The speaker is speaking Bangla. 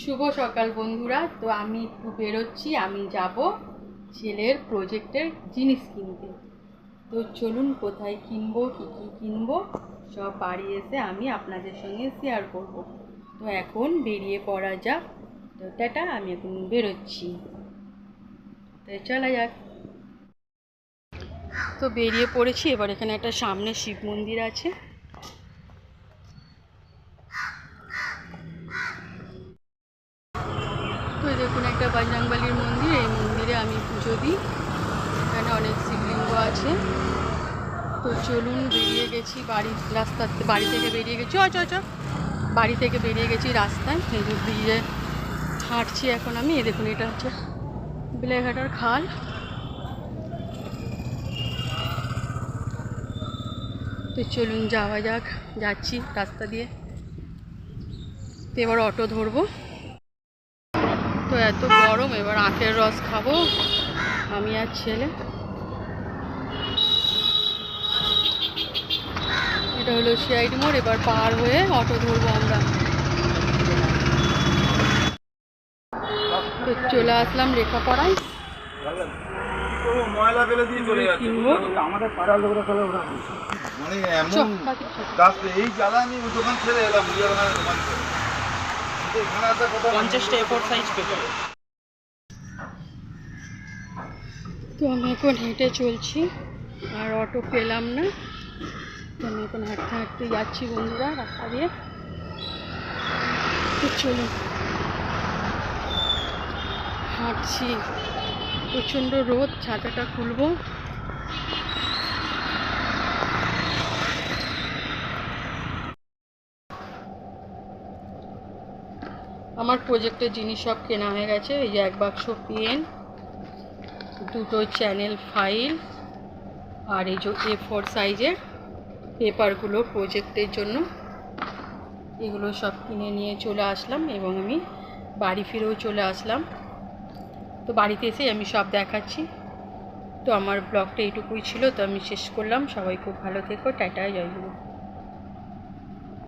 শুভ সকাল বন্ধুরা। তো আমি একটু বেরোচ্ছি, আমি যাব ছেলের প্রজেক্টের জিনিস কিনতে। তো চলুন কোথায় কিনবো, কী কী কিনবো, সব বাড়ি এসে আমি আপনাদের সঙ্গে শেয়ার করব। তো এখন বেরিয়ে পড়া যাক। তো টাটা, আমি এখন বেরোচ্ছি। তো চলা যাক। তো বেরিয়ে পড়েছি, এবার এখানে একটা সামনে শিব মন্দির আছে। তো দেখুন একটা বাজরাংবালির মন্দির, এই মন্দিরে আমি পুজো দিই। এখানে অনেক শিবলিঙ্গ আছে। তো চলুন বেরিয়ে গেছি বাড়ি, রাস্তা বাড়ি থেকে বেরিয়ে গেছি। চ চ বাড়ি থেকে বেরিয়ে গেছি রাস্তায়। এই যে ব্রিজে হাঁটছি এখন আমি। দেখুন, এটা হচ্ছে বেলেঘাটার খাল। তো চলুন যাওয়া যাক। যাচ্ছি রাস্তা দিয়ে। তো এবার অটো ধরবো। এত গরম এবার আখের রস খাব। আমি আর ছেলে। এটা হলো সিআইড মোড় এবার পার হয়ে অটো ধরবো আমরা। তো চলে আসলাম লেখাপড়ায় ময়লা ফেলে দিয়ে চলে যাচ্ছে আমাদের পাড়ার লোকরা চলে ওরা মানে এমন এই জ্বালা আমি দোকান ছেড়ে এলাম দোকান ছেড়ে। কিন্তু এখানে আসার কথা না। পঞ্চাশটা সাইজ তো আমি এখন হেঁটে চলছি, আর অটো পেলাম না। তো আমি এখন হাঁটতে হাঁটতে যাচ্ছি বন্ধুরা রাস্তা দিয়ে। তো চলুন হাঁটছি। প্রচণ্ড রোদ ছাতাটা খুলবো। আমার প্রজেক্টের জিনিস সব কেনা হয়ে গেছে, এই যে এক বাক্স পেন, দুটো চ্যানেল ফাইল, আর এই যে এ ফোর সাইজের পেপারগুলো প্রজেক্টের জন্য। এগুলো সব কিনে নিয়ে চলে আসলাম এবং আমি বাড়ি ফিরেও চলে আসলাম। তো বাড়িতে এসে আমি সব দেখাচ্ছি। তো আমার ব্লগটা এইটুকুই ছিল, তো আমি শেষ করলাম। সবাই খুব ভালো থেকো, টাটা, জয় গুরু।